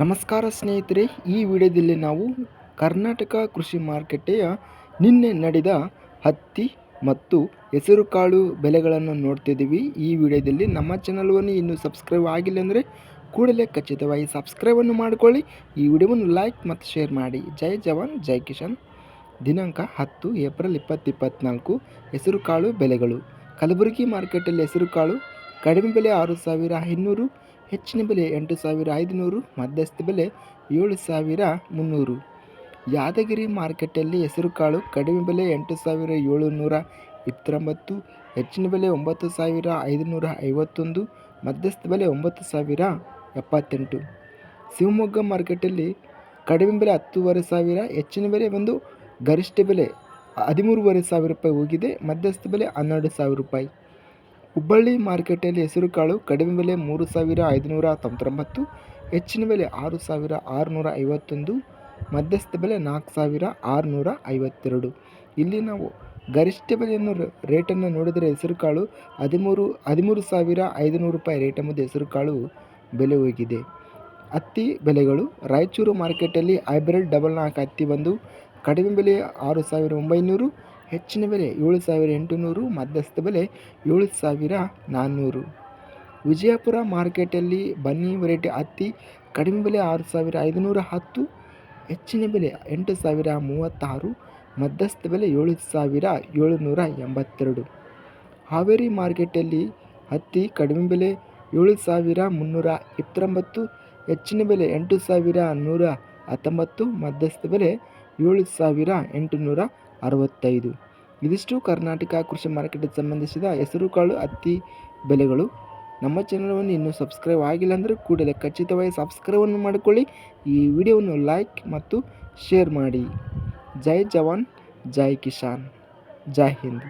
ನಮಸ್ಕಾರ ಸ್ನೇಹಿತರೆ, ಈ ವಿಡಿಯೋದಲ್ಲಿ ನಾವು ಕರ್ನಾಟಕ ಕೃಷಿ ಮಾರುಕಟ್ಟೆಯ ನಿನ್ನೆ ನಡೆದ ಹತ್ತಿ ಮತ್ತು ಹೆಸರುಕಾಳು ಬೆಲೆಗಳನ್ನು ನೋಡ್ತಿದ್ದೀವಿ. ಈ ವಿಡಿಯೋದಲ್ಲಿ ನಮ್ಮ ಚಾನಲ್ವನ್ನು ಇನ್ನೂ ಸಬ್ಸ್ಕ್ರೈಬ್ ಆಗಿಲ್ಲ ಅಂದರೆ ಕೂಡಲೇ ಖಚಿತವಾಗಿ ಸಬ್ಸ್ಕ್ರೈಬನ್ನು ಮಾಡಿಕೊಳ್ಳಿ. ಈ ವಿಡಿಯೋವನ್ನು ಲೈಕ್ ಮತ್ತು ಶೇರ್ ಮಾಡಿ. ಜೈ ಜವಾನ್, ಜೈ ಕಿಶನ್ ದಿನಾಂಕ ಹತ್ತು ಏಪ್ರಿಲ್ ಇಪ್ಪತ್ತು ಇಪ್ಪತ್ತ್ನಾಲ್ಕು ಹೆಸರುಕಾಳು ಬೆಲೆಗಳು ಕಲಬುರಗಿ ಮಾರ್ಕೆಟಲ್ಲಿ ಹೆಸರುಕಾಳು ಕಡಿಮೆ ಬೆಲೆ ಆರು ಸಾವಿರ ಐನೂರು ಹೆಚ್ಚಿನ ಬೆಲೆ ಎಂಟು ಸಾವಿರ ಐದುನೂರು, ಮಧ್ಯಸ್ಥ ಬೆಲೆ ಏಳು ಸಾವಿರ ಮುನ್ನೂರು. ಯಾದಗಿರಿ ಮಾರ್ಕೆಟಲ್ಲಿ ಹೆಸರುಕಾಳು ಕಡಿಮೆ ಬೆಲೆ ಎಂಟು ಸಾವಿರ ಏಳುನೂರ ಇಪ್ಪತ್ತೊಂಬತ್ತು, ಹೆಚ್ಚಿನ ಬೆಲೆ ಒಂಬತ್ತು ಸಾವಿರ ಐದುನೂರ ಐವತ್ತೊಂದು, ಮಧ್ಯಸ್ಥ ಬೆಲೆ ಒಂಬತ್ತು ಸಾವಿರ ಎಪ್ಪತ್ತೆಂಟು. ಶಿವಮೊಗ್ಗ ಮಾರ್ಕೆಟಲ್ಲಿ ಕಡಿಮೆ ಬೆಲೆ ಹತ್ತೂವರೆ ಸಾವಿರ, ಹೆಚ್ಚಿನ ಬೆಲೆ ಒಂದು ಗರಿಷ್ಠ ಬೆಲೆ ಹದಿಮೂರುವರೆ ಸಾವಿರ ರೂಪಾಯಿ ಹೋಗಿದೆ, ಮಧ್ಯಸ್ಥ ಬೆಲೆ ಹನ್ನೆರಡು ಸಾವಿರ ರೂಪಾಯಿ. ಹುಬ್ಬಳ್ಳಿ ಮಾರುಕಟ್ಟೆಯಲ್ಲಿ ಹೆಸರುಕಾಳು ಕಡಿಮೆ ಬೆಲೆ ಮೂರು ಸಾವಿರ ಐದುನೂರ ತೊಂಬತ್ತೊಂಬತ್ತು, ಹೆಚ್ಚಿನ ಬೆಲೆ ಆರು ಸಾವಿರ ಆರುನೂರ ಐವತ್ತೊಂದು, ಮಧ್ಯಸ್ಥ ಬೆಲೆ ನಾಲ್ಕು ಸಾವಿರ ಆರುನೂರ ಐವತ್ತೆರಡು. ಇಲ್ಲಿ ನಾವು ಗರಿಷ್ಠ ಬೆಲೆಯನ್ನು ರೇಟನ್ನು ನೋಡಿದರೆ ಹೆಸರುಕಾಳು ಹದಿಮೂರು ಹದಿಮೂರು ಸಾವಿರ ಐದುನೂರು ರೂಪಾಯಿ ರೇಟ್ ಎಂಬುದು ಹೆಸರುಕಾಳು ಬೆಲೆ ಹೋಗಿದೆ. ಹತ್ತಿ ಬೆಲೆಗಳು ರಾಯಚೂರು ಮಾರ್ಕೆಟಲ್ಲಿ ಹೈಬ್ರಿಡ್ ಡಬಲ್ ನಾಲ್ಕು ಹತ್ತಿ ಬಂದು ಕಡಿಮೆ ಬೆಲೆ ಆರು ಸಾವಿರ ಒಂಬೈನೂರು ಹೆಚ್ಚಿನ ಬೆಲೆ ಏಳು ಸಾವಿರ ಎಂಟುನೂರು, ಮಧ್ಯಸ್ಥ ಬೆಲೆ ಏಳು ಸಾವಿರ ನಾನ್ನೂರು. ವಿಜಯಪುರ ಮಾರ್ಕೆಟಲ್ಲಿ ಬನ್ನಿ ವೆರೈಟಿ ಹತ್ತಿ, ಕಡಿಮೆ ಬೆಲೆ ಆರು ಸಾವಿರ ಐದುನೂರ ಹತ್ತು ಹೆಚ್ಚಿನ ಬೆಲೆ ಎಂಟು ಸಾವಿರ ಮೂವತ್ತಾರು, ಮಧ್ಯಸ್ಥ ಬೆಲೆ ಏಳು ಸಾವಿರ ಏಳುನೂರ ಎಂಬತ್ತೆರಡು ಹಾವೇರಿ ಮಾರ್ಕೆಟಲ್ಲಿ ಹತ್ತಿ ಕಡಿಮೆ ಬೆಲೆ ಏಳು ಸಾವಿರ ಮುನ್ನೂರ ಇಪ್ಪತ್ತೊಂಬತ್ತು ಹೆಚ್ಚಿನ ಬೆಲೆ ಎಂಟು ಸಾವಿರ ನೂರ ಹತ್ತೊಂಬತ್ತು ಮಧ್ಯಸ್ಥ ಬೆಲೆ ಏಳು ಸಾವಿರ ಎಂಟುನೂರ ಅರವತ್ತೈದು. ಇದಿಷ್ಟು ಕರ್ನಾಟಕ ಕೃಷಿ ಮಾರುಕಟ್ಟೆಗೆ ಸಂಬಂಧಿಸಿದ ಹೆಸರುಕಾಳು ಹತ್ತಿ ಬೆಲೆಗಳು. ನಮ್ಮ ಚಾನಲನ್ನು ಇನ್ನೂ ಸಬ್ಸ್ಕ್ರೈಬ್ ಆಗಿಲ್ಲ ಅಂದರೆ ಕೂಡಲೇ ಖಚಿತವಾಗಿ ಸಬ್ಸ್ಕ್ರೈಬನ್ನು ಮಾಡಿಕೊಳ್ಳಿ. ಈ ವಿಡಿಯೋವನ್ನು ಲೈಕ್ ಮತ್ತು ಶೇರ್ ಮಾಡಿ. ಜೈ ಜವಾನ್, ಜೈ ಕಿಸಾನ್, ಜೈ ಹಿಂದ್.